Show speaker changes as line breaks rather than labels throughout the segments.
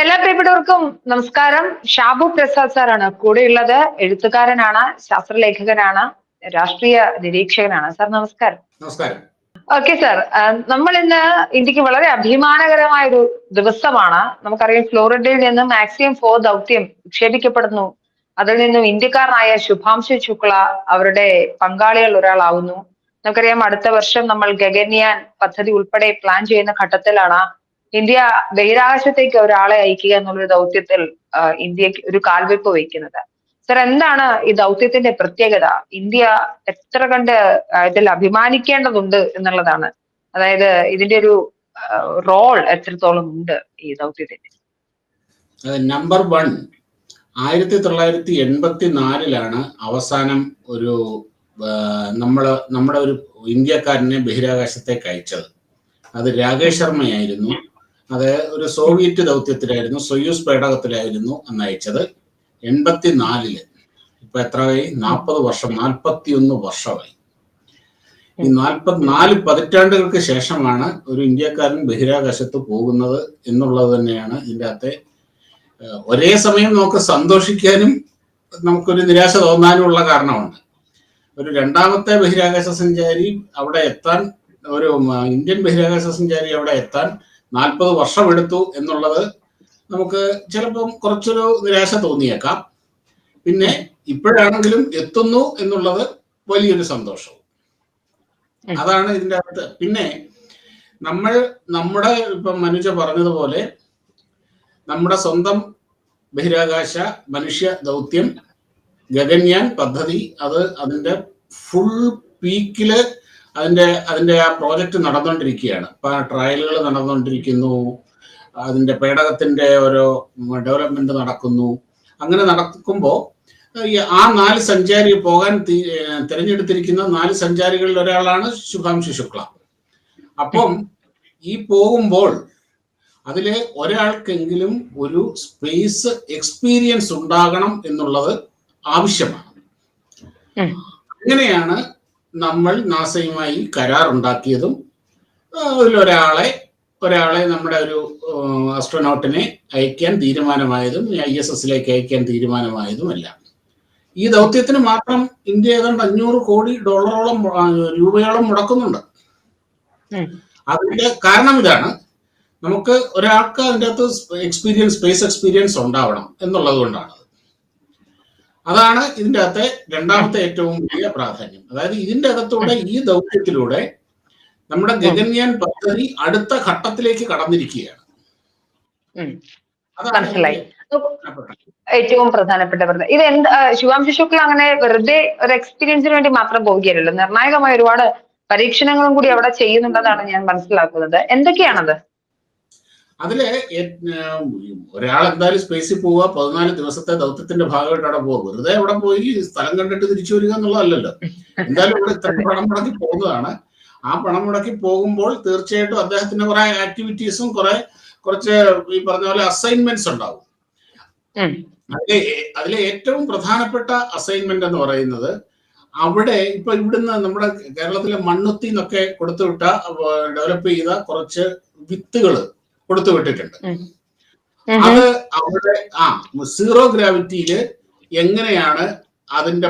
എല്ലാ പ്രിയപ്പെട്ടവർക്കും നമസ്കാരം. ഷാബു പ്രസാദ് സാറാണ് കൂടെയുള്ളത്. എഴുത്തുകാരനാണ് ശാസ്ത്രലേഖകനാണ് രാഷ്ട്രീയ നിരീക്ഷകനാണ്. സാർ നമസ്കാരം.
നമസ്കാരം.
Okay sir. നമ്മൾ ഇന്ന് ഇന്ത്യയ്ക്ക് വളരെ അഭിമാനകരമായ ഒരു ദിവസമാണ്. നമുക്കറിയാം ഫ്ലോറിഡയിൽ നിന്നും മാക്സിമം ഫോർ ദൗത്യം വിക്ഷേപിക്കപ്പെടുന്നു അതിൽ നിന്നും ഇന്ത്യക്കാരനായ ശുഭാംശു ശുക്ല അവരുടെ പങ്കാളികൾ ഒരാളാവുന്നു. നമുക്കറിയാം അടുത്ത വർഷം നമ്മൾ ഗഗൻയാൻ പദ്ധതി ഉൾപ്പെടെ പ്ലാൻ ചെയ്യുന്ന ഘട്ടത്തിലാണ് ഇന്ത്യ ബഹിരാകാശത്തേക്ക് ഒരാളെ അയക്കുക എന്നുള്ള ദൗത്യത്തിൽ ഇന്ത്യയ്ക്ക് ഒരു കാൽവെപ്പ് വയ്ക്കുന്നത്. സർ എന്താണ് ഈ ദൗത്യത്തിന്റെ പ്രത്യേകത? ഇന്ത്യ എത്ര കണ്ട് ഇതിൽ അഭിമാനിക്കേണ്ടതുണ്ട് എന്നുള്ളതാണ്. അതായത് ഇതിന്റെ ഒരു റോൾ എത്രത്തോളം ഉണ്ട് ഈ ദൗത്യത്തിന്റെ?
നമ്പർ വൺ ആയിരത്തി തൊള്ളായിരത്തി എൺപത്തി നാലിലാണ് അവസാനം ഒരു നമ്മൾ നമ്മുടെ ഒരു ഇന്ത്യക്കാരനെ ബഹിരാകാശത്തേക്ക് അയച്ചത്. അത് രാകേഷ് ശർമ്മയായിരുന്നു. അത് ഒരു സോവിയറ്റ് ദൗത്യത്തിലായിരുന്നു സൊയൂസ് പേടകത്തിലായിരുന്നു അന്ന് അയച്ചത് എൺപത്തിനാലിൽ. ഇപ്പൊ എത്രയായി? നാൽപ്പത് വർഷം നാൽപ്പത്തിയൊന്ന് വർഷമായി. ഈ നാൽപ്പത്തിനാല് പതിറ്റാണ്ടുകൾക്ക് ശേഷമാണ് ഒരു ഇന്ത്യക്കാരൻ ബഹിരാകാശത്ത് പോകുന്നത് എന്നുള്ളത് തന്നെയാണ് ഇതിന്റെ അകത്തെ ഒരേ സമയം നമുക്ക് സന്തോഷിക്കാനും നമുക്കൊരു നിരാശ തോന്നാനുമുള്ള കാരണമുണ്ട്. ഒരു രണ്ടാമത്തെ ബഹിരാകാശ സഞ്ചാരി അവിടെ എത്താൻ ഒരു ഇന്ത്യൻ ബഹിരാകാശ സഞ്ചാരി അവിടെ എത്താൻ നാൽപ്പത് വർഷം എടുത്തു എന്നുള്ളത് നമുക്ക് ചിലപ്പം കുറച്ചൊരു നിരാശ തോന്നിയേക്കാം. പിന്നെ ഇപ്പോഴാണെങ്കിലും എത്തുന്നു എന്നുള്ളത് വലിയൊരു സന്തോഷവും. അതാണ് ഇതിന്റെ അകത്ത്. പിന്നെ നമ്മൾ നമ്മുടെ ഇപ്പം മനുജ പറഞ്ഞതുപോലെ നമ്മുടെ സ്വന്തം ബഹിരാകാശ മനുഷ്യ ദൗത്യം ഗഗൻയാൻ പദ്ധതി അത് അതിന്റെ ഫുൾ പീക്കിൽ അതിന്റെ അതിന്റെ ആ പ്രോജക്റ്റ് നടന്നുകൊണ്ടിരിക്കുകയാണ് ഇപ്പൊ ട്രയലുകൾ നടന്നുകൊണ്ടിരിക്കുന്നു അതിന്റെ പേടകത്തിന്റെ ഓരോ ഡെവലപ്മെന്റ് നടക്കുന്നു. അങ്ങനെ നടക്കുമ്പോൾ ആ നാല് സഞ്ചാരി പോകാൻ തിരഞ്ഞെടുത്തിരിക്കുന്ന നാല് സഞ്ചാരികളിൽ ഒരാളാണ് ശുഭാംശു ശുക്ല. അപ്പം ഈ പോകുമ്പോൾ അതിലെ ഒരാൾക്കെങ്കിലും ഒരു സ്പേസ് എക്സ്പീരിയൻസ് ഉണ്ടാകണം എന്നുള്ളത് ആവശ്യമാണ്.
എങ്ങനെയാണ്
അങ്ങനെയാണ് നമ്മൾ നാസയുമായി ആ, അതിലൊരാളെ ഒരാളെ നമ്മുടെ ഒരു അസ്ട്രോനോട്ടിനെ അയക്കാൻ തീരുമാനമായതും ഐ എസ് എസിലേക്ക് അയക്കാൻ തീരുമാനമായതും എല്ലാം ഈ ദൗത്യത്തിന് മാത്രം ഇന്ത്യ ഏതാണ്ട് അഞ്ഞൂറ് കോടി ഡോളറോളം രൂപയോളം മുടക്കുന്നുണ്ട്. അതിന്റെ കാരണം ഇതാണ്. നമുക്ക് ഒരാൾക്ക് അതിന്റെ അകത്ത് എക്സ്പീരിയൻസ് സ്പേസ് എക്സ്പീരിയൻസ് ഉണ്ടാവണം എന്നുള്ളത് കൊണ്ടാണ്. അതാണ് ഇതിന്റെ അകത്തെ രണ്ടാമത്തെ ഏറ്റവും വലിയ പ്രാധാന്യം. അതായത് ഇതിന്റെ അകത്തൂടെ ഈ ദൗത്യത്തിലൂടെ നമ്മുടെ ഗഗൻയാൻ പദ്ധതി അടുത്ത ഘട്ടത്തിലേക്ക് കടന്നിരിക്കുകയാണ്.
മനസ്സിലായി. ഏറ്റവും പ്രധാനപ്പെട്ട പ്രധാന ഇത് എന്ത് ആ, ശുഭാംശു ശുക്ല അങ്ങനെ വെറുതെ ഒരു എക്സ്പീരിയൻസിന് വേണ്ടി മാത്രം പോവുകയല്ലോ നിർണായകമായ ഒരുപാട് പരീക്ഷണങ്ങളും കൂടി അവിടെ ചെയ്യുന്നുണ്ടെന്നാണ് ഞാൻ മനസ്സിലാക്കുന്നത്. എന്തൊക്കെയാണത്?
അതിൽ ഒരാൾ എന്തായാലും സ്പേസിൽ പോവുക പതിനാല് ദിവസത്തെ ദൗത്യത്തിന്റെ ഭാഗമായിട്ട് അവിടെ പോവുക. വെറുതെ അവിടെ പോയി സ്ഥലം കണ്ടിട്ട് തിരിച്ചു വരിക എന്നുള്ളതല്ലല്ലോ. എന്തായാലും ഇവിടെ ഇത്ര പണം മുടക്കി പോകുന്നതാണ്. ആ പണം മുടക്കി പോകുമ്പോൾ തീർച്ചയായിട്ടും അദ്ദേഹത്തിന് കുറെ ആക്ടിവിറ്റീസും കുറെ കുറച്ച് ഈ പറഞ്ഞ പോലെ അസൈൻമെന്റ്സ് ഉണ്ടാവും. അതിലെ അതിലെ ഏറ്റവും പ്രധാനപ്പെട്ട അസൈൻമെന്റ് എന്ന് പറയുന്നത് അവിടെ ഇപ്പൊ ഇവിടുന്ന് നമ്മുടെ കേരളത്തിലെ മണ്ണുത്തിന്നൊക്കെ കൊടുത്തുവിട്ട ഡെവലപ്പ് ചെയ്ത കുറച്ച് വിത്തുകൾ കൊടുത്തു വിട്ടിട്ടുണ്ട്. അത് അവിടെ ആ സീറോ ഗ്രാവിറ്റിയിൽ എങ്ങനെയാണ് അതിന്റെ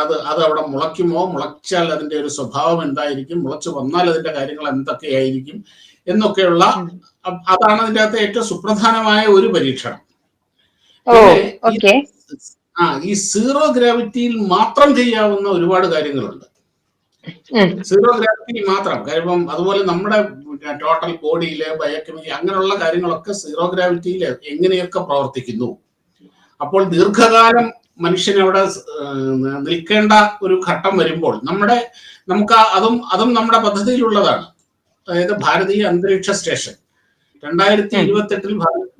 അത് അത് അവിടെ മുളയ്ക്കുമോ? മുളച്ചാൽ അതിന്റെ ഒരു സ്വഭാവം എന്തായിരിക്കും? മുളച്ചു വന്നാൽ അതിന്റെ കാര്യങ്ങൾ എന്തൊക്കെയായിരിക്കും? എന്നൊക്കെയുള്ള അതാണ് അതിന്റെ അകത്ത് ഏറ്റവും സുപ്രധാനമായ ഒരു പരീക്ഷണം. ആ ഈ സീറോ ഗ്രാവിറ്റിയിൽ മാത്രം ചെയ്യാവുന്ന ഒരുപാട് കാര്യങ്ങളുണ്ട്. സീറോ ഗ്രാവിറ്റി മാത്രം. കാര്യം അതുപോലെ നമ്മുടെ ടോട്ടൽ ബോഡിയിലെ ബയോകെമിക്കൽ അങ്ങനെയുള്ള കാര്യങ്ങളൊക്കെ സീറോ ഗ്രാവിറ്റിയിൽ എങ്ങനെയൊക്കെ പ്രവർത്തിക്കുന്നു? അപ്പോൾ ദീർഘകാലം മനുഷ്യൻ അവിടെ നിൽക്കേണ്ട ഒരു ഘട്ടം വരുമ്പോൾ നമ്മുടെ നമുക്ക് അതും അതും നമ്മുടെ പദ്ധതിയിലുള്ളതാണ്. അതായത് ഭാരതീയ അന്തരീക്ഷ സ്റ്റേഷൻ. രണ്ടായിരത്തി ഇരുപത്തി എട്ടിൽ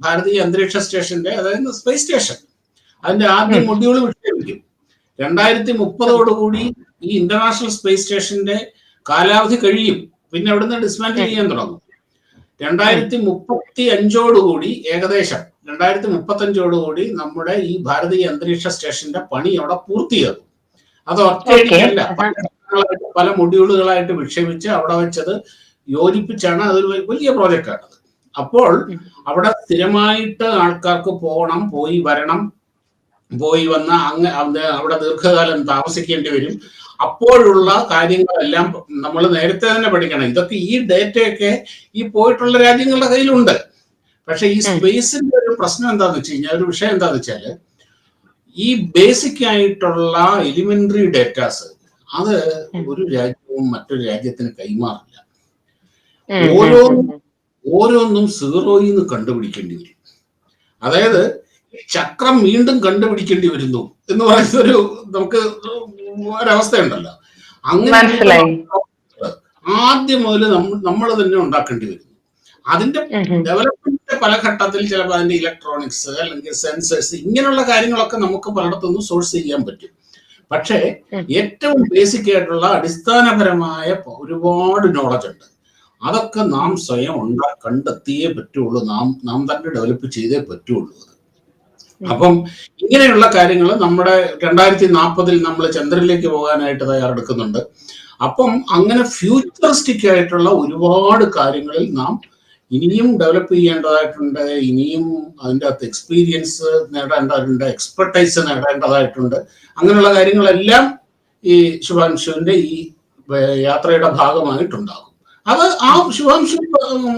ഭാരതീയ അന്തരീക്ഷ സ്റ്റേഷന്റെ അതായത് സ്പേസ് സ്റ്റേഷൻ അതിന്റെ ആദ്യ. മൊഡ്യൂൾ വിക്ഷേപിക്കും. രണ്ടായിരത്തി മുപ്പതോടുകൂടി ഈ ഇന്റർനാഷണൽ സ്പേസ് സ്റ്റേഷന്റെ കാലാവധി കഴിയും. പിന്നെ അവിടുന്ന് ഡിസ്മാൻഡിൽ ചെയ്യാൻ തുടങ്ങും. രണ്ടായിരത്തി മുപ്പത്തി അഞ്ചോടുകൂടി ഏകദേശം രണ്ടായിരത്തി മുപ്പത്തി അഞ്ചോടുകൂടി നമ്മുടെ ഈ ഭാരതീയ അന്തരീക്ഷ സ്റ്റേഷന്റെ പണി അവിടെ പൂർത്തിയാകും. അത് ഒറ്റയടിക്കല്ല. പല മൊഡ്യൂളുകളായിട്ട് വിക്ഷേപിച്ച് അവിടെ വെച്ചത് യോജിപ്പിച്ചാണ് അതൊരു വലിയ പ്രോജക്റ്റാണ് അപ്പോൾ അവിടെ സ്ഥിരമായിട്ട് ആൾക്കാർക്ക് പോകണം പോയി വരണം. പോയി വന്ന അങ്ങ് അവിടെ ദീർഘകാലം താമസിക്കേണ്ടി വരും. അപ്പോഴുള്ള കാര്യങ്ങളെല്ലാം നമ്മൾ നേരത്തെ തന്നെ പഠിക്കണം. ഇതൊക്കെ ഈ ഡേറ്റയൊക്കെ ഈ പോയിട്ടുള്ള രാജ്യങ്ങളുടെ കയ്യിലുണ്ട്. പക്ഷെ ഈ. സ്പേസിന്റെ ഒരു പ്രശ്നം എന്താന്ന് വെച്ച് കഴിഞ്ഞാൽ ഒരു വിഷയം എന്താന്ന് വെച്ചാൽ ഈ ബേസിക് ആയിട്ടുള്ള എലിമെന്ററി ഡേറ്റാസ് അത് ഒരു രാജ്യവും മറ്റൊരു രാജ്യത്തിന് കൈമാറില്ല.
ഉം, ഉം,
ഓരോ
ഉം, ഉം.
ഓരോന്നും സീറോയിൽ നിന്ന് കണ്ടുപിടിക്കേണ്ടി വരും. അതായത് ചക്രം വീണ്ടും കണ്ടുപിടിക്കേണ്ടി വരുന്നു എന്ന് പറയുന്ന ഒരു നമുക്ക് ഒരവസ്ഥയുണ്ടല്ലോ. അങ്ങനെ. ആദ്യം മുതൽ നമ്മൾ തന്നെ ഉണ്ടാക്കേണ്ടി വരുന്നു അതിന്റെ. ഡെവലപ്മെന്റിന്റെ പല ഘട്ടത്തിൽ ചിലപ്പോൾ അതിന്റെ ഇലക്ട്രോണിക്സ് അല്ലെങ്കിൽ സെൻസേഴ്സ് ഇങ്ങനെയുള്ള കാര്യങ്ങളൊക്കെ നമുക്ക് പലയിടത്തുനിന്ന് സോഴ്സ് ചെയ്യാൻ പറ്റും. പക്ഷേ ഏറ്റവും ബേസിക് ആയിട്ടുള്ള അടിസ്ഥാനപരമായ ഒരുപാട് നോളജ് ഉണ്ട്. അതൊക്കെ നാം സ്വയം ഉണ്ടാ കണ്ടെത്തിയേ പറ്റുള്ളൂ. നാം നാം തന്നെ ഡെവലപ്പ് ചെയ്തേ പറ്റുള്ളൂ. അപ്പം ഇങ്ങനെയുള്ള കാര്യങ്ങൾ നമ്മുടെ രണ്ടായിരത്തി നാൽപ്പതിൽ നമ്മൾ ചന്ദ്രനിലേക്ക് പോകാനായിട്ട് തയ്യാറെടുക്കുന്നുണ്ട്. അപ്പം അങ്ങനെ ഫ്യൂച്ചറിസ്റ്റിക് ആയിട്ടുള്ള ഒരുപാട് കാര്യങ്ങളിൽ നാം ഇനിയും ഡെവലപ്പ് ചെയ്യേണ്ടതായിട്ടുണ്ട് ഇനിയും അതിന്റെ അകത്ത് എക്സ്പീരിയൻസ് നേടേണ്ടതായിട്ടുണ്ട് എക്സ്പെർട്ടൈസ് നേടേണ്ടതായിട്ടുണ്ട്. അങ്ങനെയുള്ള കാര്യങ്ങളെല്ലാം ഈ ശുഭാംശുവിന്റെ ഈ യാത്രയുടെ ഭാഗമായിട്ടുണ്ടാകും. അത് ആ ശുഭാംശു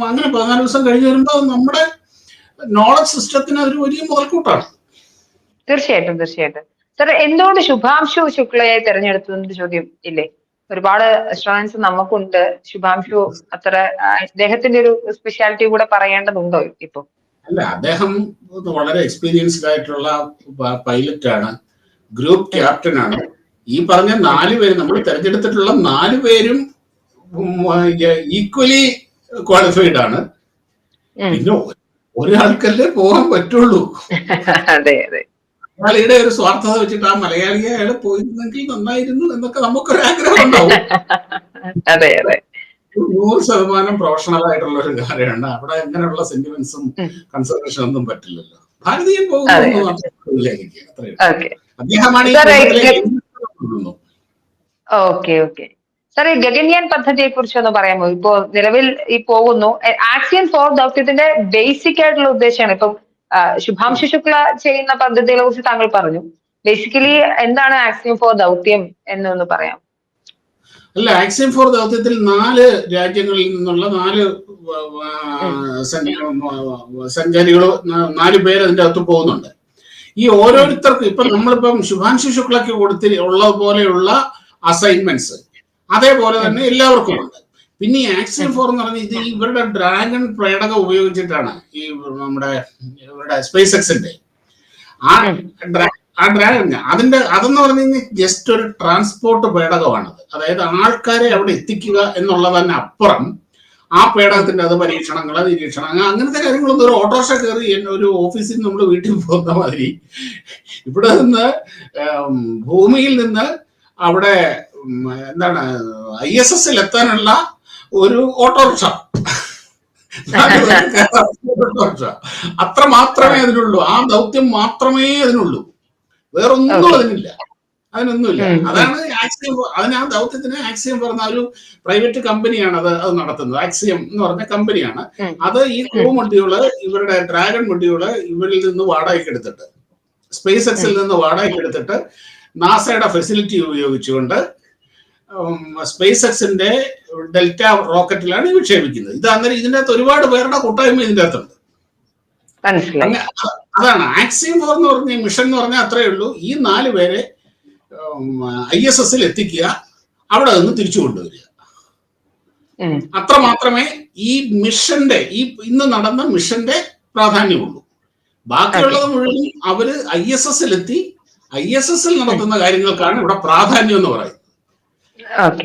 അങ്ങനെ പതിനാല് ദിവസം കഴിഞ്ഞ് വരുമ്പോൾ നമ്മുടെ നോളജ് സിസ്റ്റത്തിന് അതൊരു വലിയ മുതൽക്കൂട്ടാണ്.
തീർച്ചയായിട്ടും തീർച്ചയായിട്ടും. സാർ എന്തുകൊണ്ട് ശുഭാംശു ശുക്ലയെ തെരഞ്ഞെടുത്തു ചോദ്യം ഇല്ലേ? ഒരുപാട് സ്റ്റുഡൻസ് നമുക്കുണ്ട്. ശുഭാംശു അത്ര അദ്ദേഹത്തിന്റെ ഒരു സ്പെഷ്യാലിറ്റി കൂടെ പറയേണ്ടതുണ്ടോ ഇപ്പൊ?
അല്ല അദ്ദേഹം വളരെ എക്സ്പീരിയൻസ്ഡ് ആയിട്ടുള്ള പൈലറ്റ് ആണ്. ഗ്രൂപ്പ് ക്യാപ്റ്റൻ ആണ്. ഈ പറഞ്ഞ നാല് പേര് നമ്മൾ തിരഞ്ഞെടുത്തിട്ടുള്ള നാല് പേരും ഈക്വലി ക്വാളിഫൈഡ് ആണ്. പിന്നെ ഒരാൾക്കല്ലേ പോകാൻ പറ്റുള്ളൂ.
അതെ അതെ.
മലയാളിയുടെ ഒരു സ്വാർത്ഥത വെച്ചിട്ട് ആ മലയാളിയെ അയാൾ പോയിരുന്നെങ്കിൽ നന്നായിരുന്നു എന്നൊക്കെ നമുക്കൊരു ആഗ്രഹം ഉണ്ടാവും.
അതെ അതെ.
നൂറ് ശതമാനം പ്രൊഫഷണൽ ആയിട്ടുള്ള ഒരു കാര്യമാണ്. അവിടെ അങ്ങനെയുള്ള സെന്റിമെന്റ്സും കൺസർവേഷനും ഒന്നും പറ്റില്ലല്ലോ. ഭാരതീയൻ. പോകുന്നു അദ്ദേഹമാണ്.
Okay okay. സാർ ഈ ഗഗൻയാൻ പദ്ധതിയെ കുറിച്ച് ഒന്ന് പറയാമോ? ഇപ്പോ നിലവിൽ ഈ പോകുന്നു. ആക്സിയൻ ഫോർ ദൗത്യത്തിന്റെ ബേസിക് ആയിട്ടുള്ള ഉദ്ദേശമാണ്. ഇപ്പം ശുഭാംശു ശുക്ല ചെയ്യുന്ന പദ്ധതികളെ കുറിച്ച് താങ്കൾ പറഞ്ഞു. ബേസിക്കലി എന്താണ് ആക്സിയൻ ഫോർ ദൗത്യം എന്നൊന്ന് പറയാം.
അല്ല ആക്സിയം ഫോർ ദൗത്യത്തിൽ നാല് രാജ്യങ്ങളിൽ നിന്നുള്ള നാല് സഞ്ചാരികൾ നാല് പേര് അതിന്റെ അകത്ത് പോകുന്നുണ്ട്. ഈ ഓരോരുത്തർക്കും ഇപ്പൊ നമ്മളിപ്പം ശുഭാംശു ശുക്ലയ്ക്ക് കൊടുത്തി ഉള്ളത് പോലെയുള്ള അസൈൻമെന്റ്സ് അതേപോലെ തന്നെ എല്ലാവർക്കും ഉണ്ട്. പിന്നെ ഈ ആക്സിയം ഫോർ എന്ന് പറഞ്ഞാൽ ഇത് ഇവരുടെ ഡ്രാഗൺ പ്രേടകം ഉപയോഗിച്ചിട്ടാണ് ഈ നമ്മുടെ ഇവരുടെ സ്പേസ് എക്സിന്റെ ആ. ആ ഡ്രാഗൺ അതിന്റെ അതെന്ന് പറഞ്ഞു കഴിഞ്ഞാൽ ജസ്റ്റ് ഒരു ട്രാൻസ്പോർട്ട് പേടകമാണത്. അതായത് ആൾക്കാരെ അവിടെ എത്തിക്കുക എന്നുള്ളത് തന്നെ അപ്പുറം ആ പേടകത്തിന്റെ അത് പരീക്ഷണങ്ങൾ നിരീക്ഷണങ്ങൾ അങ്ങ- അങ്ങനത്തെ കാര്യങ്ങളൊന്നും ഒരു ഓട്ടോറിക്ഷ കയറി ഒരു ഓഫീസിൽ നമ്മൾ വീട്ടിൽ പോകുന്ന മാതിരി. ഇവിടെ നിന്ന് ഭൂമിയിൽ നിന്ന് അവിടെ എന്താണ് ഐ എസ് എസിൽ എത്താനുള്ള ഒരു ഓട്ടോറിക്ഷ. ഓട്ടോറിക്ഷ. അത്ര മാത്രമേ അതിനുള്ളൂ. ആ ദൗത്യം മാത്രമേ അതിനുള്ളൂ. വേറൊന്നും. അതിനില്ല. അതിനൊന്നുമില്ല. അതാണ് ആക്സിയം അതിന് ആ ദൗത്യത്തിന് ആക്സിയം പറഞ്ഞ ഒരു പ്രൈവറ്റ് കമ്പനിയാണ് അത് അത് നടത്തുന്നത്. ആക്സിയം എന്ന് പറഞ്ഞ കമ്പനിയാണ്. അത് ഈ ക്രൂ മൊഡ്യൂൾ ഇവരുടെ ഡ്രാഗൺ മൊഡ്യൂൾ ഇവരിൽ നിന്ന് വാടകയ്ക്ക് എടുത്തിട്ട് സ്പേസ് എക്സിൽ നിന്ന് വാടകയ്ക്ക് എടുത്തിട്ട് നാസയുടെ ഫെസിലിറ്റി ഉപയോഗിച്ചുകൊണ്ട് സ്പേസ് എക്സിന്റെ ഡെൽറ്റ റോക്കറ്റിലാണ് വിക്ഷേപിക്കുന്നത് ഇത് അന്നേരം ഇതിന്റെ അകത്ത് ഒരുപാട് പേരുടെ കൂട്ടായ്മ ഇതിന്റെ അകത്തുണ്ട്. അതാണ് ആക്സിയം ഫോർ എന്ന് പറഞ്ഞ മിഷൻ എന്ന് പറഞ്ഞാൽ അത്രയേ ഉള്ളൂ. ഈ നാല് പേരെ ഐ എസ് എസിൽ എത്തിക്കുക അവിടെ നിന്ന് തിരിച്ചു കൊണ്ടുവരിക. അത്ര മാത്രമേ ഈ മിഷന്റെ ഈ ഇന്ന് നടന്ന മിഷന്റെ പ്രാധാന്യമുള്ളൂ. ബാക്കിയുള്ളത് മുഴുവൻ അവർ ഐ എസ് എസിൽ എത്തി. ഐ എസ് എസിൽ നടത്തുന്ന കാര്യങ്ങൾക്കാണ് ഇവിടെ പ്രാധാന്യം എന്ന് പറയുന്നത്.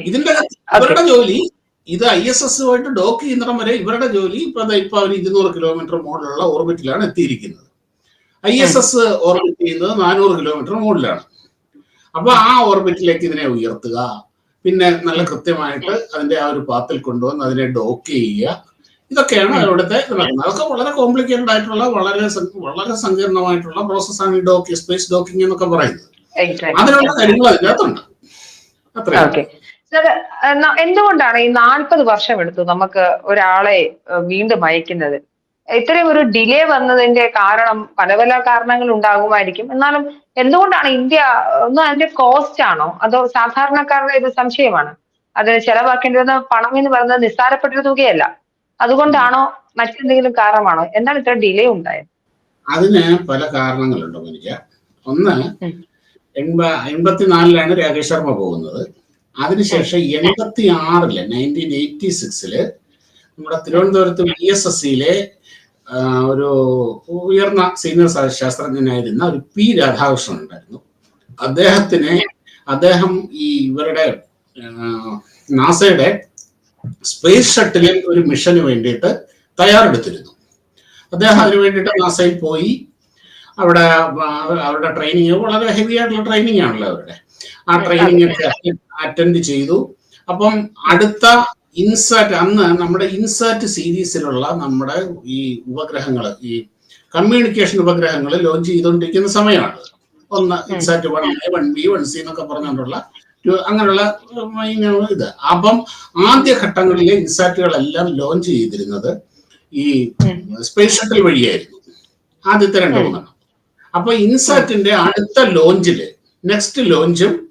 ഇതിന്റെ ഇവരുടെ ജോലി ഇത് ഐ എസ് എസുമായിട്ട് ഡോക്ക് ചെയ്യുന്നിടം വരെ ഇവരുടെ ജോലി ഇപ്പൊ ഇപ്പൊ അവർ ഇരുന്നൂറ് കിലോമീറ്റർ മുകളിലുള്ള ഓർബിറ്റിലാണ് എത്തിയിരിക്കുന്നത്. ഐ എസ് എസ് ഓർബിറ്റ് ചെയ്യുന്നത് നാനൂറ് കിലോമീറ്റർ മുകളിലാണ്. അപ്പൊ ആ ഓർബിറ്റിലേക്ക് ഇതിനെ ഉയർത്തുക പിന്നെ നല്ല കൃത്യമായിട്ട് അതിന്റെ ആ ഒരു പാത്തിൽ കൊണ്ടുവന്ന് അതിനെ ഡോക്ക് ചെയ്യുക ഇതൊക്കെയാണ് അവിടുത്തെ അതൊക്കെ വളരെ കോംപ്ലിക്കേറ്റഡ് ആയിട്ടുള്ള വളരെ വളരെ സങ്കീർണമായിട്ടുള്ള പ്രോസസ്സാണ് ഈ ഡോക്കി സ്പേസ് ഡോക്കിംഗ് എന്നൊക്കെ പറയുന്നത്. അതിനുള്ള കാര്യങ്ങൾ അതിനകത്തുണ്ട്. അത്രയും.
എന്തുകൊണ്ടാണ് ഈ നാൽപ്പത് വർഷം എടുത്തു നമുക്ക് ഒരാളെ വീണ്ടും അയക്കുന്നത്? ഇത്രയും ഒരു ഡിലേ വന്നതിന്റെ കാരണം പല പല കാരണങ്ങൾ ഉണ്ടാകുമായിരിക്കും. എന്നാലും എന്തുകൊണ്ടാണ് ഇന്ത്യ ഒന്ന് അതിന്റെ കോസ്റ്റ് ആണോ? അതോ സാധാരണക്കാരുടെ ഇത് സംശയമാണ്? അതിന് ചെലവാക്കേണ്ടി വന്ന പണം എന്ന് പറയുന്നത് നിസ്സാരപ്പെട്ട തുകയല്ല. അതുകൊണ്ടാണോ മറ്റെന്തെങ്കിലും കാരണമാണോ? എന്താണ് ഇത്ര ഡിലേ ഉണ്ടായത്?
അതിന് പല കാരണങ്ങളുണ്ടോ എനിക്ക് ഒന്ന്. എൺപ എൺപത്തിനാലിലാണ് രാകേഷ് ശർമ്മ പോകുന്നത്. അതിനുശേഷം എൺപത്തി ആറിൽ നയന്റീൻ എയ്റ്റി സിക്സിൽ നമ്മുടെ തിരുവനന്തപുരത്ത് വി എസ് എസ് സിയിലെ ഒരു ഉയർന്ന സീനിയർ ശാസ്ത്രജ്ഞനായിരുന്ന ഒരു പി രാധാകൃഷ്ണൻ ഉണ്ടായിരുന്നു. അദ്ദേഹത്തിന് അദ്ദേഹം ഈ ഇവരുടെ നാസയുടെ സ്പേസ് ഷട്ടിലിൽ ഒരു മിഷന് വേണ്ടിയിട്ട് തയ്യാറെടുത്തിരുന്നു. അദ്ദേഹം അതിന് വേണ്ടിയിട്ട് നാസയിൽ പോയി. അവിടെ അവരുടെ ട്രെയിനിങ് വളരെ ഹെവി ആയിട്ടുള്ള ട്രെയിനിങ് ആണല്ലോ അവരുടെ. ആ ട്രെയിനിങ് അറ്റൻഡ് ചെയ്തു. അപ്പം അടുത്ത ഇൻസാറ്റ് അന്ന് നമ്മുടെ ഇൻസാറ്റ് സീരീസിലുള്ള നമ്മുടെ ഈ ഉപഗ്രഹങ്ങൾ ഈ കമ്മ്യൂണിക്കേഷൻ ഉപഗ്രഹങ്ങൾ ലോഞ്ച് ചെയ്തുകൊണ്ടിരിക്കുന്ന സമയമാണ്. ഒന്ന് INSAT one one B one C എന്നൊക്കെ പറഞ്ഞുകൊണ്ടുള്ള അങ്ങനെയുള്ള ഇത്. അപ്പം ആദ്യ ഘട്ടങ്ങളിലെ ഇൻസാറ്റുകളെല്ലാം ലോഞ്ച് ചെയ്തിരുന്നത് ഈ സ്പേസ് ഷട്ടിൽ വഴിയായിരുന്നു. ആദ്യത്തെ രണ്ട് മൂന്നെണ്ണം. അപ്പൊ ഇൻസാറ്റിന്റെ അടുത്ത ലോഞ്ചിൽ നെക്സ്റ്റ് ലോഞ്ചും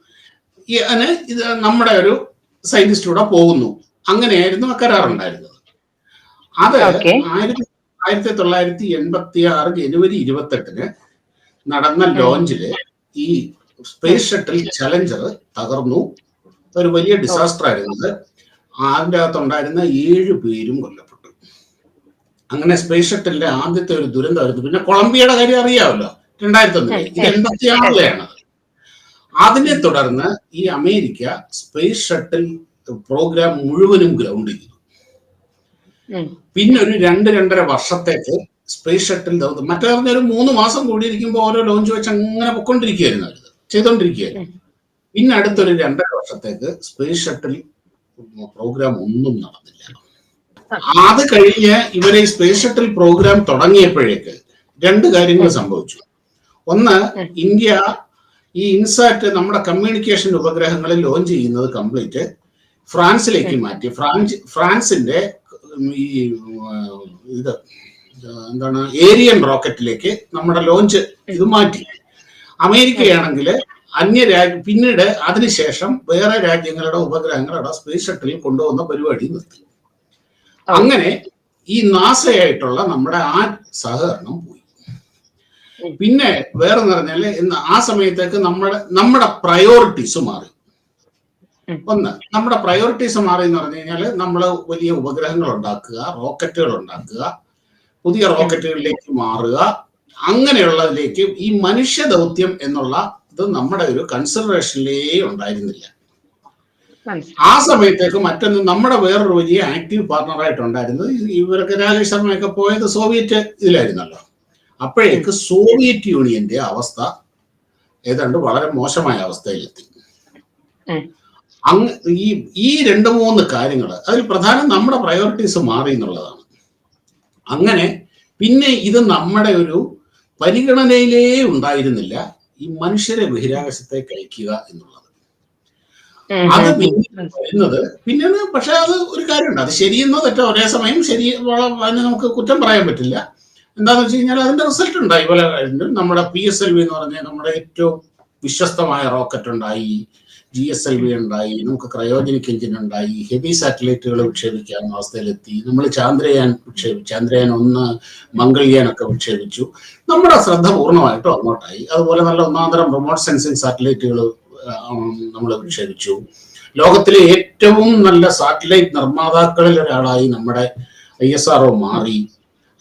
ഇത് നമ്മുടെ ഒരു സയന്റിസ്റ്റ് കൂടെ പോകുന്നു. അങ്ങനെയായിരുന്നു ആ കരാറുണ്ടായിരുന്നത്. അത്. ആയിരത്തി ആയിരത്തി തൊള്ളായിരത്തി എൺപത്തി ആറ് ജനുവരി ഇരുപത്തെട്ടിന് നടന്ന ലോഞ്ചിൽ ഈ സ്പേസ് ഷട്ടിൽ ചലഞ്ചർ തകർന്നു. ഒരു വലിയ ഡിസാസ്റ്റർ ആയിരുന്നത് അതിന്റെ അകത്തുണ്ടായിരുന്ന ഏഴ് പേരും കൊല്ലപ്പെട്ടു. അങ്ങനെ സ്പേസ് ഷട്ടിലിന്റെ ആദ്യത്തെ ഒരു ദുരന്തമായിരുന്നു. പിന്നെ കൊളംബിയയുടെ കാര്യം അറിയാമല്ലോ. രണ്ടായിരത്തി ഒന്നിൽ ഇത് എൺപത്തി ആറിലെയാണ് അതിനെ തുടർന്ന് ഈ അമേരിക്ക സ്പേസ് ഷട്ടിൽ പ്രോഗ്രാം മുഴുവനും ഗ്രൗണ്ട് ചെയ്തു. പിന്നെ ഒരു രണ്ട് രണ്ടര വർഷത്തേക്ക് സ്പേസ് ഷട്ടിൽ ദൗത്യം മറ്റേ ഒരു മൂന്ന് മാസം കൂടിയിരിക്കുമ്പോൾ ഓരോ ലോഞ്ച് വെച്ച് അങ്ങനെ പൊക്കൊണ്ടിരിക്കുകയായിരുന്നു അവർ ചെയ്തോണ്ടിരിക്കുകയായിരുന്നു പിന്നെ അടുത്തൊരു രണ്ടര വർഷത്തേക്ക് സ്പേസ് ഷട്ടിൽ പ്രോഗ്രാം ഒന്നും നടന്നില്ല. അത് കഴിഞ്ഞ് ഇവരെ ഈ സ്പേസ് ഷട്ടിൽ പ്രോഗ്രാം തുടങ്ങിയപ്പോഴേക്ക് രണ്ട് കാര്യങ്ങൾ സംഭവിച്ചു. ഒന്ന് ഇന്ത്യ ഈ ഇൻസാറ്റ് നമ്മുടെ കമ്മ്യൂണിക്കേഷൻ ഉപഗ്രഹങ്ങളെ ലോഞ്ച് ചെയ്യുന്നത് കംപ്ലീറ്റ് ഫ്രാൻസിലേക്ക് മാറ്റി. ഫ്രാൻസ് ഫ്രാൻസിന്റെ ഈ ഇത് എന്താണ് ഏരിയൻ റോക്കറ്റിലേക്ക് നമ്മുടെ ലോഞ്ച് ഇത് മാറ്റി. അമേരിക്കയാണെങ്കിൽ അന്യ രാജ്യ പിന്നീട് അതിനുശേഷം വേറെ രാജ്യങ്ങളുടെ ഉപഗ്രഹങ്ങളുടെ സ്പേസ് ഷട്ടിൽ കൊണ്ടുവന്ന പരിപാടി നിർത്തി. അങ്ങനെ ഈ നാസയായിട്ടുള്ള നമ്മുടെ ആ സഹകരണം പോയി. പിന്നെ വേറെ പറഞ്ഞാൽ ഇന്ന് ആ സമയത്തേക്ക് നമ്മുടെ നമ്മുടെ പ്രയോറിറ്റീസ് മാറി. ഒന്ന് നമ്മുടെ പ്രയോറിറ്റീസ് മാറി എന്ന് പറഞ്ഞു കഴിഞ്ഞാൽ നമ്മൾ വലിയ ഉപഗ്രഹങ്ങൾ ഉണ്ടാക്കുക റോക്കറ്റുകൾ ഉണ്ടാക്കുക പുതിയ റോക്കറ്റുകളിലേക്ക് മാറുക അങ്ങനെയുള്ളതിലേക്ക് ഈ മനുഷ്യ ദൗത്യം എന്നുള്ള ഇത് നമ്മുടെ ഒരു കൺസിഡറേഷനിലേ ഉണ്ടായിരുന്നില്ല. ആ സമയത്തേക്ക് മറ്റൊന്ന് നമ്മുടെ വേറൊരു വലിയ ആക്ടീവ് പാർട്ണറായിട്ടുണ്ടായിരുന്നത് ഇവർക്ക് ഇവരൊക്കെ രാകേഷ് ശർമ്മയൊക്കെ പോയത് സോവിയറ്റ് ഇതിലായിരുന്നല്ലോ. അപ്പോഴേക്ക് സോവിയറ്റ് യൂണിയന്റെ അവസ്ഥ ഏതാണ്ട് വളരെ മോശമായ അവസ്ഥയിലെത്തി. അങ്ങ് ഈ ഈ രണ്ട് മൂന്ന് കാര്യങ്ങൾ അതിൽ പ്രധാനം നമ്മുടെ പ്രയോറിറ്റീസ് മാറി എന്നുള്ളതാണ്. അങ്ങനെ പിന്നെ ഇത് നമ്മുടെ ഒരു പരിഗണനയിലേ ഉണ്ടായിരുന്നില്ല. ഈ മനുഷ്യരെ ബഹിരാകാശത്തെ അയക്കുക എന്നുള്ളത്. അത്
പറയുന്നത്
പിന്നെ വരുന്നത് പിന്നീട് പക്ഷെ അത് ഒരു കാര്യമുണ്ട്. അത് ശരിയെന്നോ തെറ്റോ ഒരേ സമയം ശരി അതിന് നമുക്ക് കുറ്റം പറയാൻ പറ്റില്ല. എന്താന്ന് വെച്ച് കഴിഞ്ഞാൽ അതിന്റെ റിസൾട്ട് ഉണ്ടായി. പല കാര്യങ്ങളും നമ്മുടെ പി എസ് എൽ വി എന്ന് പറഞ്ഞ നമ്മുടെ ഏറ്റവും വിശ്വസ്തമായ റോക്കറ്റ് ഉണ്ടായി. ജി എസ് എൽ വി ഉണ്ടായി. നമുക്ക് ക്രയോജനിക് എഞ്ചിൻ ഉണ്ടായി. ഹെവി സാറ്റലൈറ്റുകൾ വിക്ഷേപിക്കാവുന്ന അവസ്ഥയിലെത്തി. നമ്മൾ ചാന്ദ്രയാൻ വിക്ഷേപിച്ചു ചാന്ദ്രയാൻ ഒന്ന് മംഗൾയാൻ ഒക്കെ വിക്ഷേപിച്ചു. നമ്മുടെ ശ്രദ്ധ പൂർണമായിട്ടും അങ്ങോട്ടായി. അതുപോലെ നല്ല ഒന്നാന്തരം റിമോട്ട് സെൻസിങ് സാറ്റലൈറ്റുകൾ നമ്മൾ വിക്ഷേപിച്ചു. ലോകത്തിലെ ഏറ്റവും നല്ല സാറ്റലൈറ്റ് നിർമ്മാതാക്കളിൽ ഒരാളായി നമ്മുടെ ഐ എസ് ആർ മാറി.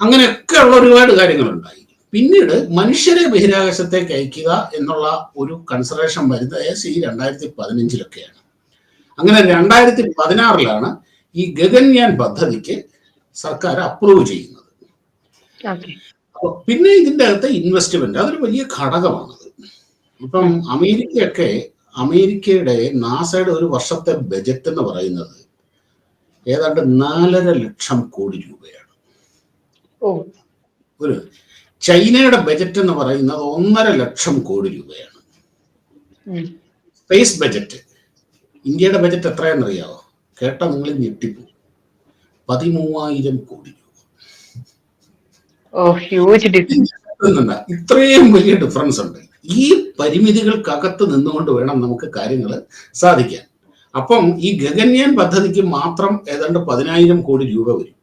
അങ്ങനെയൊക്കെ ഉള്ള ഒരുപാട് കാര്യങ്ങളുണ്ടായി. പിന്നീട് മനുഷ്യരെ ബഹിരാകാശത്തേക്ക് അയക്കുക എന്നുള്ള ഒരു കൺസിഡറേഷൻ വരുന്നത് ഏകദേശം ഈ രണ്ടായിരത്തി പതിനഞ്ചിലൊക്കെയാണ് അങ്ങനെ രണ്ടായിരത്തി പതിനാറിലാണ് ഈ ഗഗൻയാൻ പദ്ധതിക്ക് സർക്കാർ അപ്രൂവ് ചെയ്യുന്നത്. പിന്നെ ഇതിന്റെ അകത്ത് ഇൻവെസ്റ്റ്മെന്റ് അതൊരു വലിയ ഘടകമാണത്. ഇപ്പം അമേരിക്കയൊക്കെ അമേരിക്കയുടെ നാസയുടെ ഒരു വർഷത്തെ ബജറ്റ് എന്ന് പറയുന്നത് ഏതാണ്ട് നാലര ലക്ഷം കോടി രൂപയാണ്. ഒരു ചൈനയുടെ ബജറ്റ് എന്ന് പറയുന്നത് ഒന്നര ലക്ഷം കോടി രൂപയാണ്. സ്പേസ് ബജറ്റ് ഇന്ത്യയുടെ ബജറ്റ് എത്രയാണെന്നറിയാവോ? കേട്ട നിങ്ങൾ ഞെട്ടിപ്പോ. പതിമൂവായിരം കോടി രൂപ. ഇത്രയും വലിയ ഡിഫറൻസ് ഉണ്ട്. ഈ പരിമിതികൾക്കകത്ത് നിന്നുകൊണ്ട് വേണം നമുക്ക് കാര്യങ്ങൾ സാധിക്കാൻ. അപ്പം ഈ ഗഗൻയാൻ പദ്ധതിക്ക് മാത്രം ഏതാണ്ട് പതിനായിരം കോടി രൂപ വരും.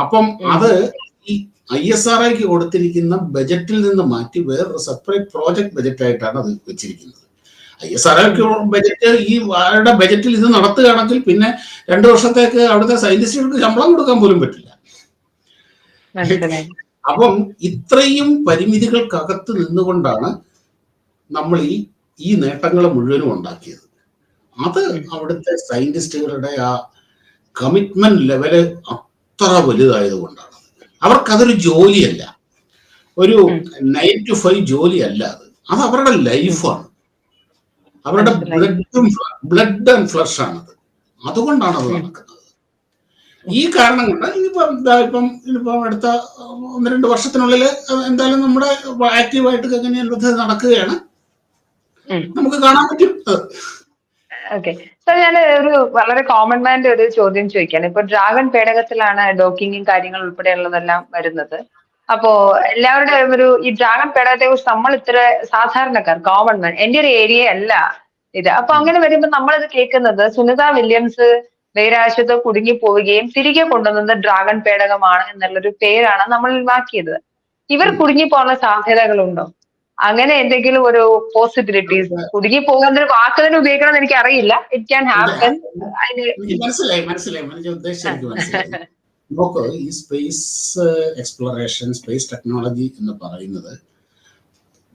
അപ്പം അത് ഈ ഐ എസ് ആർ ഐക്ക് കൊടുത്തിരിക്കുന്ന ബജറ്റിൽ നിന്ന് മാറ്റി വേറൊരു സെപ്പറേറ്റ് പ്രോജക്ട് ബജറ്റ് ആയിട്ടാണ് അത് വെച്ചിരിക്കുന്നത്. ഐ എസ് ആർ ഐക്ക് ബജറ്റ് ഈ അവരുടെ ബജറ്റിൽ ഇത് നടത്തുകയാണെങ്കിൽ പിന്നെ രണ്ടു വർഷത്തേക്ക് അവിടുത്തെ സയന്റിസ്റ്റുകൾക്ക് ശമ്പളം കൊടുക്കാൻ പോലും പറ്റില്ല. അപ്പം ഇത്രയും പരിമിതികൾക്കകത്ത് നിന്നുകൊണ്ടാണ് നമ്മൾ ഈ ഈ നേട്ടങ്ങൾ മുഴുവനും ഉണ്ടാക്കിയത്. അത് അവിടുത്തെ സയന്റിസ്റ്റുകളുടെ ആ കമ്മിറ്റ്മെന്റ് ലെവൽ അത്ര വലുതായതുകൊണ്ടാണ് അവർക്കതൊരു ജോലിയല്ല. ഒരു നയൻ ടു ഫൈവ് ജോലിയല്ല അത്. അത് അവരുടെ ലൈഫാണ് അവരുടെ ബ്ലഡും ബ്ലഡ് ആൻഡ് ഫ്ലഷ് ആണത്. അതുകൊണ്ടാണ് അത് നടക്കുന്നത്. ഈ കാരണം കൊണ്ട് ഇനിയിപ്പം ഇപ്പം ഇനിയിപ്പം അടുത്ത ഒന്ന് രണ്ട് വർഷത്തിനുള്ളിൽ എന്തായാലും നമ്മുടെ ആക്റ്റീവായിട്ട് എങ്ങനെ പദ്ധതി നടക്കുകയാണ്. നമുക്ക് കാണാൻ പറ്റും.
ഓക്കെ സാർ ഞാൻ ഒരു വളരെ കോമൺ മാന്റെ ഒരു ചോദ്യം ചോദിക്കാണ്. ഇപ്പൊ ഡ്രാഗൺ പേടകത്തിലാണ് ഡോക്കിങ്ങും കാര്യങ്ങൾ ഉൾപ്പെടെയുള്ളതെല്ലാം വരുന്നത്. അപ്പോ എല്ലാവരുടെയും ഒരു ഈ ഡ്രാഗൺ പേടകത്തെ കുറിച്ച് നമ്മൾ ഇത്ര സാധാരണക്കാർ കോമൺ മാൻ എന്റെ ഒരു ഏരിയ അല്ല ഇത്. അപ്പൊ അങ്ങനെ വരുമ്പോൾ നമ്മളിത് കേൾക്കുന്നത് സുനിത വില്യംസ് ബഹിരാകാശത്ത് കുടുങ്ങി പോവുകയും തിരികെ കൊണ്ടുവന്നത് ഡ്രാഗൺ പേടകമാണ് എന്നുള്ളൊരു പേരാണ് നമ്മൾ വാക്കിയത് ഇവർ കുടുങ്ങി പോകാനുള്ള സാധ്യതകളുണ്ടോ? അങ്ങനെ എന്തെങ്കിലും ഒരു പോസിബിലിറ്റീസ് കുടുങ്ങി പോകുന്ന ഒരു വാക്ക് തന്നെ ഉപയോഗിക്കണം എന്ന് എനിക്ക് അറിയില്ല ഇറ്റ് ക്യാൻ ഹാപ്പൻ
മനസ്സിലായി. നോക്ക് ഈ സ്പേസ് എക്സ്പ്ലോറേഷൻ സ്പേസ് ടെക്നോളജി എന്ന് പറയുന്നത്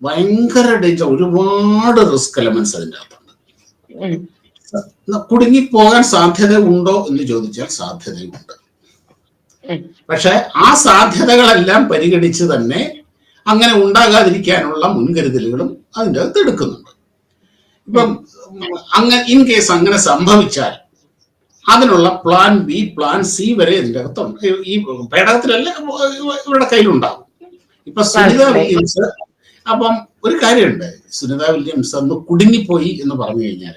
ഭയങ്കര ഡേഞ്ചർ ഒരുപാട് റിസ്ക് എലമെന്റ്സ് അതിന്റെ അകത്തുണ്ട്.
കുടുങ്ങി
പോകാൻ കുടുങ്ങിപ്പോകാൻ സാധ്യത ഉണ്ടോ എന്ന് ചോദിച്ചാൽ സാധ്യതയുണ്ട്. പക്ഷെ ആ സാധ്യതകളെല്ലാം പരിഗണിച്ച് തന്നെ അങ്ങനെ ഉണ്ടാകാതിരിക്കാനുള്ള മുൻകരുതലുകളും അതിന്റെ അകത്ത് എടുക്കുന്നുണ്ട്. ഇപ്പം അങ്ങനെ ഇൻ കേസ് അങ്ങനെ സംഭവിച്ചാൽ അതിനുള്ള പ്ലാൻ ബി പ്ലാൻ സി വരെ ഇതിന്റെ അകത്തുണ്ട്. ഈ- പേടകത്തിലല്ല ഇവരുടെ കയ്യിലുണ്ടാവും. ഇപ്പൊ സുനിത. വില്യംസ് അപ്പം ഒരു കാര്യമുണ്ട്. സുനിത വില്യംസ് അന്ന് കുടുങ്ങിപ്പോയി എന്ന് പറഞ്ഞു കഴിഞ്ഞാൽ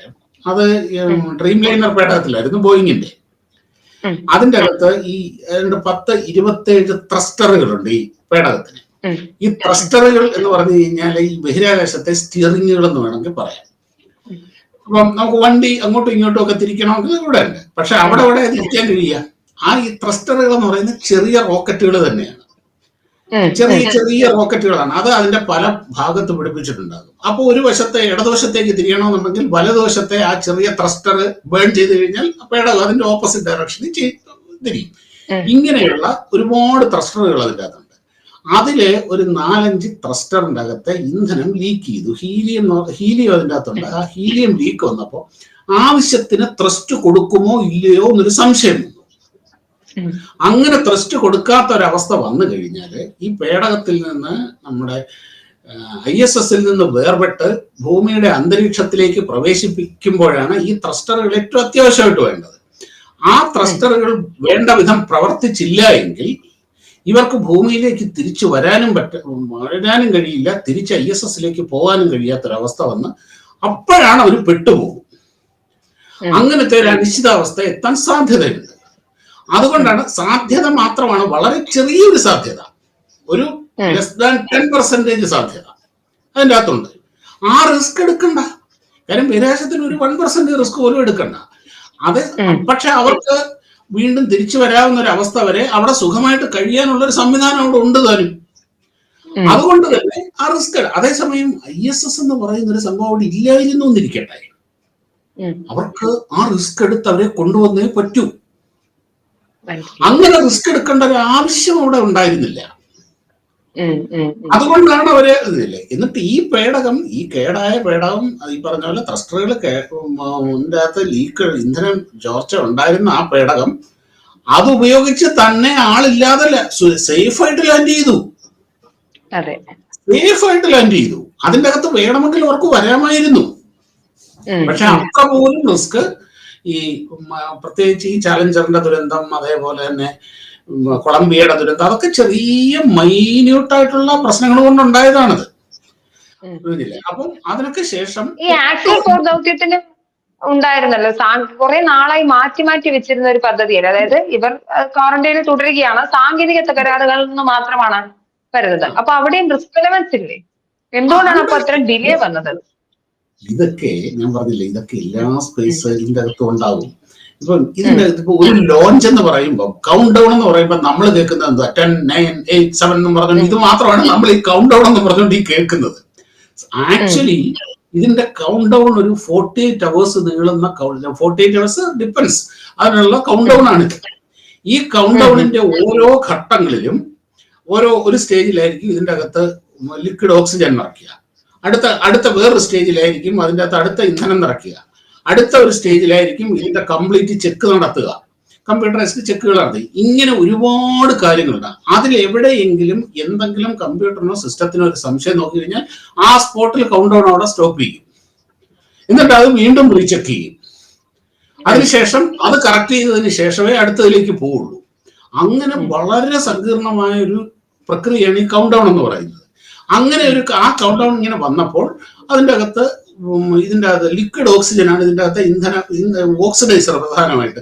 അത് ഡ്രീം ലൈനർ പേടകത്തിലായിരുന്നു ബോയിങ്ങിന്റെ
അതിന്റെ
അതിന്റെ അകത്ത് ഈ പത്ത് ഇരുപത്തേഴ് ത്രസ്റ്ററുകളുണ്ട് ഈ പേടകത്തിന്. ഈ ത്രസ്റ്ററുകൾ എന്ന് പറഞ്ഞു കഴിഞ്ഞാൽ ഈ ബഹിരാകാശത്തെ സ്റ്റിയറിങ്ങുകൾ എന്ന് വേണമെങ്കിൽ പറയാം. അപ്പം നമുക്ക് വണ്ടി അങ്ങോട്ടും ഇങ്ങോട്ടും ഒക്കെ തിരിക്കണമെങ്കിൽ ഇവിടെ ഉണ്ട് പക്ഷെ അവിടെ അവിടെ തിരിക്കാൻ കഴിയുക ആ ഈ ത്രസ്റ്ററുകൾ എന്ന് പറയുന്നത് ചെറിയ റോക്കറ്റുകൾ തന്നെയാണ്. ചെറിയ ചെറിയ റോക്കറ്റുകളാണ്. അത് അതിന്റെ പല ഭാഗത്ത് പിടിപ്പിച്ചിട്ടുണ്ടാകും. അപ്പോൾ ഒരു വശത്തെ ഇടതുവശത്തേക്ക് തിരിയണമെന്നുണ്ടെങ്കിൽ വലതുവശത്തെ ആ ചെറിയ ത്രസ്റ്റർ ബേൺ ചെയ്ത് കഴിഞ്ഞാൽ പേടകം അതിന്റെ ഓപ്പോസിറ്റ് ഡയറക്ഷനിൽ തിരിയും. ഇങ്ങനെയുള്ള ഒരുപാട് ത്രസ്റ്ററുകൾ അതിന്റെ അകത്തുണ്ട്. അതിൽ ഒരു നാലഞ്ച് ത്രസ്റ്ററിന്റെ അകത്തെ ഇന്ധനം ലീക്ക് ചെയ്തു. ഹീലിയം ഹീലിയം അതിന്റെ അകത്തുണ്ട് ആ ഹീലിയം ലീക്ക് വന്നപ്പോൾ ആവശ്യത്തിന് ത്രസ്റ്റ് കൊടുക്കുമോ ഇല്ലയോ എന്നൊരു സംശയം വന്നു. അങ്ങനെ ത്രസ്റ്റ് കൊടുക്കാത്ത ഒരവസ്ഥ വന്നു കഴിഞ്ഞാൽ ഈ പേടകത്തിൽ നിന്ന് നമ്മുടെ ഐ എസ് എസിൽ നിന്ന് വേർപെട്ട് ഭൂമിയുടെ അന്തരീക്ഷത്തിലേക്ക് പ്രവേശിപ്പിക്കുമ്പോഴാണ് ഈ ത്രസ്റ്ററുകൾ ഏറ്റവും അത്യാവശ്യമായിട്ട് വേണ്ടത്. ആ ത്രസ്റ്ററുകൾ വേണ്ട വിധം പ്രവർത്തിച്ചില്ല എങ്കിൽ ഇവർക്ക് ഭൂമിയിലേക്ക് തിരിച്ചു വരാനും പറ്റ വരാനും കഴിയില്ല. തിരിച്ച് ഐ എസ് എസിലേക്ക് പോകാനും കഴിയാത്തൊരവസ്ഥ വന്ന് അപ്പോഴാണ് അവർ പെട്ടുപോകും. അങ്ങനത്തെ ഒരു അനിശ്ചിതാവസ്ഥ എത്താൻ സാധ്യതയുണ്ട്. അതുകൊണ്ടാണ് സാധ്യത മാത്രമാണ് വളരെ ചെറിയൊരു സാധ്യത. ഒരു. ലെസ് ദാൻ ടെൻ പെർസെന്റേജ് സാധ്യത. അതിന്റെ അകത്തുണ്ട്. ആ റിസ്ക് എടുക്കണ്ട. കാര്യം വിരാശത്തിന് ഒരു വൺ പെർസെന്റ് റിസ്ക് പോലും എടുക്കണ്ട. അത് പക്ഷെ അവർക്ക് വീണ്ടും തിരിച്ചു വരാവുന്ന ഒരു അവസ്ഥ വരെ അവിടെ സുഖമായിട്ട് കഴിയാനുള്ള ഒരു സംവിധാനം അവിടെ ഉണ്ട് താനും. അതുകൊണ്ട് തന്നെ ആ റിസ്ക് അതേസമയം ഐ എസ് എസ് എന്ന് പറയുന്ന ഒരു സംഭവം അവിടെ ഇല്ലായിരുന്നു എന്നിരിക്കട്ടെ. അവർക്ക് ആ റിസ്ക് എടുത്ത് അവരെ കൊണ്ടുവന്നേ പറ്റൂ. അങ്ങനെ റിസ്ക് എടുക്കേണ്ട ഒരു ആവശ്യം അവിടെ ഉണ്ടായിരുന്നില്ല. അതുകൊണ്ടാണ് അവർ ഇതില്ലേ എന്നിട്ട് ഈ പേടകം ഈ കേടായ പേടകം ഈ പറഞ്ഞ പോലെ ത്രസ്റ്ററുകൾ അകത്ത് ലീക്ക് ഇന്ധനം ചോർച്ച ഉണ്ടായിരുന്ന ആ പേടകം അത് ഉപയോഗിച്ച് തന്നെ ആളില്ലാതെ സേഫ് ആയിട്ട് ലാൻഡ് ചെയ്തു.
അതെ.
സേഫ് ആയിട്ട് ലാൻഡ് ചെയ്തു. അതിന്റെ അകത്ത് വേണമെങ്കിൽ അവർക്ക് വരാമായിരുന്നു. പക്ഷെ അവർക്ക് പോലും റിസ്ക് ഈ പ്രത്യേകിച്ച് ഈ ചാലഞ്ചറിന്റെ ദുരന്തം അതേപോലെ തന്നെ കൊളംബിയയുടെ ദുരന്തം അതൊക്കെ ചെറിയ മൈന്യൂട്ടായിട്ടുള്ള പ്രശ്നങ്ങൾ കൊണ്ടുണ്ടായതാണത്. അപ്പം അതിനൊക്കെ ശേഷം
ഈ ആക്ഷൻ ഫോർ ദൗത്യത്തിനും ഉണ്ടായിരുന്നല്ലോ. കുറെ നാളായി മാറ്റി മാറ്റി വെച്ചിരുന്ന ഒരു പദ്ധതിയല്ല? അതായത് ഇവർ ക്വാറന്റൈനിൽ തുടരുകയാണ്. സാങ്കേതിക തകരാറുകളിൽ നിന്ന് മാത്രമാണ് വരുന്നത്. അപ്പൊ അവിടെയും റിസ്ക് എലവൻസ് ഇല്ലേ? എന്തുകൊണ്ടാണ് അപ്പൊ അത്രയും ഡിലേ വന്നത്?
ഇതൊക്കെ ഞാൻ പറഞ്ഞില്ലേ ഇതൊക്കെ എല്ലാ സ്പേസ് ഇതിന്റെ അകത്തും ഉണ്ടാവും. ഇപ്പൊ ഇതിന്റെ ഇപ്പൊ ഒരു ലോഞ്ച് എന്ന് പറയുമ്പോൾ കൗണ്ട് ഡൗൺ എന്ന് പറയുമ്പോൾ നമ്മൾ കേൾക്കുന്നത് എന്താ? ടെൻ നയൻ എയ്റ്റ് സെവൻ എന്ന് പറഞ്ഞു ഇത് മാത്രമാണ് നമ്മൾ ഈ കൗണ്ട് ഡൗൺ എന്ന് പറഞ്ഞുകൊണ്ട് ഈ കേൾക്കുന്നത്. ആക്ച്വലി ഇതിന്റെ കൗണ്ട് ഡൗൺ ഒരു ഫോർട്ടി എയ്റ്റ് അവേഴ്സ് നീളുന്ന count forty eight hours depends അതിനുള്ള കൗണ്ട് ഡൗൺ ആണ്. ഈ കൗണ്ട് ഡൗണിന്റെ ഓരോ ഘട്ടങ്ങളിലും ഓരോ ഒരു സ്റ്റേജിലായിരിക്കും ഇതിന്റെ അകത്ത് ലിക്വിഡ് ഓക്സിജൻ നിറയ്ക്കുക അടുത്ത അടുത്ത വേറൊരു സ്റ്റേജിലായിരിക്കും അതിന്റെ അകത്ത് അടുത്ത ഇന്ധനം നിറയ്ക്കുക അടുത്ത ഒരു സ്റ്റേജിലായിരിക്കും ഇതിന്റെ കംപ്ലീറ്റ് ചെക്ക് നടത്തുക. കമ്പ്യൂട്ടറൈസ്ഡ് ചെക്കുകൾ നടത്തി ഇങ്ങനെ ഒരുപാട് കാര്യങ്ങളുണ്ട്. അതിൽ എവിടെയെങ്കിലും എന്തെങ്കിലും കമ്പ്യൂട്ടറിനോ സിസ്റ്റത്തിനോ ഒരു സംശയം നോക്കി കഴിഞ്ഞാൽ ആ സ്പോട്ടിൽ കൗണ്ട് ഡൗൺ അവിടെ സ്റ്റോപ്പ് ചെയ്യും. എന്നിട്ട് അത് വീണ്ടും റീചെക്ക് ചെയ്യും. അതിനുശേഷം അത് കറക്റ്റ് ചെയ്തതിന് ശേഷമേ അടുത്തതിലേക്ക് പോവുള്ളൂ. അങ്ങനെ വളരെ സങ്കീർണമായ ഒരു പ്രക്രിയയാണ് ഈ കൗണ്ട് ഡൗൺ എന്ന് പറയുന്നത്. അങ്ങനെ ഒരു ആ കൗണ്ട് ഡൗൺ ഇങ്ങനെ വന്നപ്പോൾ അതിന്റെ അകത്ത് ഇതിന്റെ അകത്ത് ലിക്വിഡ് ഓക്സിജൻ ആണ് ഇതിന്റെ അകത്ത് ഇന്ധന ഓക്സിഡൈസർ പ്രധാനമായിട്ട്.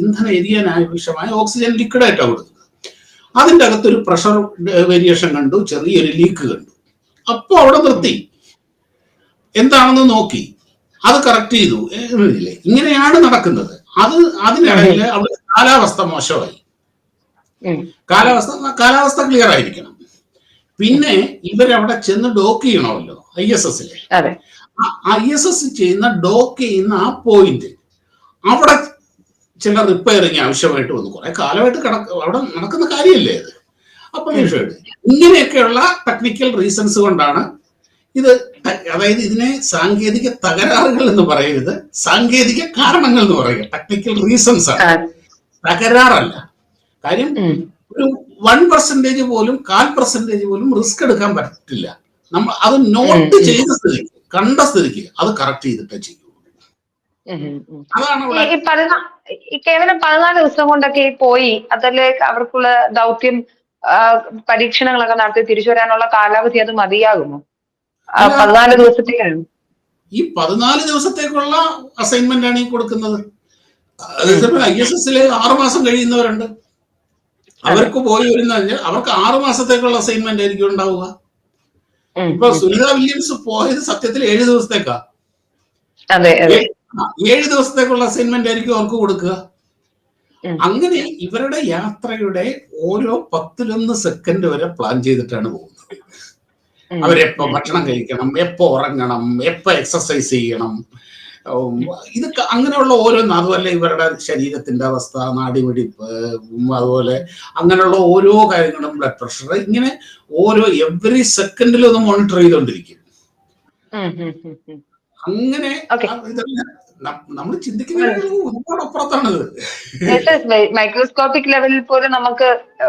ഇന്ധന എരിയാൻ ആവശ്യമായ ഓക്സിജൻ ലിക്വിഡായിട്ടാണ് കൊടുക്കുന്നത്. അതിന്റെ അകത്തൊരു പ്രഷർ വേരിയേഷൻ കണ്ടു ചെറിയൊരു ലീക്ക് കണ്ടു. അപ്പോൾ അവിടെ നിർത്തി. എന്താണെന്ന് നോക്കി. അത് കറക്റ്റ് ചെയ്തു. എന്നില്ലേ ഇങ്ങനെയാണ് നടക്കുന്നത്. അത് അതിനിടയിൽ അവിടെ കാലാവസ്ഥ മോശമായി. കാലാവസ്ഥ കാലാവസ്ഥ ക്ലിയർ ആയിരിക്കണം. പിന്നെ ഇവരവിടെ ചെന്ന് ഡോക്ക് ചെയ്യണമല്ലോ ഐ എസ് എസിലെ. ഐ എസ് എസ് ചെയ്യുന്ന ഡോക്ക് ചെയ്യുന്ന ആ പോയിന്റ് അവിടെ ചില റിപ്പയറിങ് ആവശ്യമായിട്ട് വന്നു. കുറെ കാലമായിട്ട് കിടക്ക അവിടെ നടക്കുന്ന കാര്യമല്ലേ അത്? അപ്പൊ ഇങ്ങനെയൊക്കെയുള്ള ടെക്നിക്കൽ റീസൺസ് കൊണ്ടാണ് ഇത് അതായത് ഇതിനെ സാങ്കേതിക തകരാറുകൾ എന്ന് പറയരുത്. സാങ്കേതിക കാരണങ്ങൾ എന്ന് പറയുക. ടെക്നിക്കൽ റീസൺസ് ആണ്. തകരാറല്ല. കാര്യം. ഒരു വൺ പെർസെന്റേജ് പോലും കാൽ പെർസെന്റേജ് പോലും റിസ്ക് എടുക്കാൻ പറ്റില്ല. നമ്മൾ അത് നോട്ട്
ചെയ്ത്
ചെയ്ത സ്ഥിതിക്ക്. കണ്ട സ്ഥിതിക്ക് അത് കറക്റ്റ് ചെയ്തിട്ടേ ചെയ്യൂ. അതാണ്
കേവലം പതിനാല് ദിവസം കൊണ്ടൊക്കെ പോയി അതിലേക്ക് അവർക്കുള്ള ദൗത്യം പരീക്ഷണങ്ങളൊക്കെ നടത്തി തിരിച്ചു വരാനുള്ള കാലാവധി അത് മതിയാകുമോ. പതിനാല് ദിവസത്തേക്കാണ്
ഈ പതിനാല് ദിവസത്തേക്കുള്ള അസൈൻമെന്റ് ആണ് ഈ കൊടുക്കുന്നത്. ഐ എസ് എസിൽ ആറു മാസം കഴിയുന്നവരുണ്ട്. അവർക്ക് പോയി വരുന്ന അവർക്ക് ആറു മാസത്തേക്കുള്ള അസൈൻമെന്റ് ആയിരിക്കും ഉണ്ടാവുക. ഇപ്പൊ. സുനിത വില്യംസ് പോയത് സത്യത്തിൽ ഏഴ് ദിവസത്തേക്കാ. ഏഴ് ദിവസത്തേക്കുള്ള അസൈൻമെന്റ് ആയിരിക്കും അവർക്ക് കൊടുക്കുക. അങ്ങനെ ഇവരുടെ യാത്രയുടെ ഓരോ പത്തിലൊന്ന് സെക്കൻഡ് വരെ പ്ലാൻ ചെയ്തിട്ടാണ് പോകുന്നത്. അവരെപ്പോ ഭക്ഷണം കഴിക്കണം എപ്പോ ഉറങ്ങണം എപ്പോ എക്സസൈസ് ചെയ്യണം ഇതൊക്കെ അങ്ങനെയുള്ള ഓരോന്ന് അതുപോലെ ഇവരുടെ ശരീരത്തിന്റെ അവസ്ഥ നാടിമിടിപ്പ് ഉം, അതുപോലെ അങ്ങനെയുള്ള ഓരോ കാര്യങ്ങളും ബ്ലഡ് പ്രഷർ ഇങ്ങനെ ഓരോ എവറി സെക്കൻഡിലും ഒന്ന് മോണിറ്റർ ചെയ്തുകൊണ്ടിരിക്കും. അങ്ങനെ നമ്മൾ ചിന്തിക്കുന്ന ഒരുപാട് അപ്പുറത്താണിത്
മൈക്രോസ്കോപ്പിക് ലെവലിൽ പോലും നമുക്ക്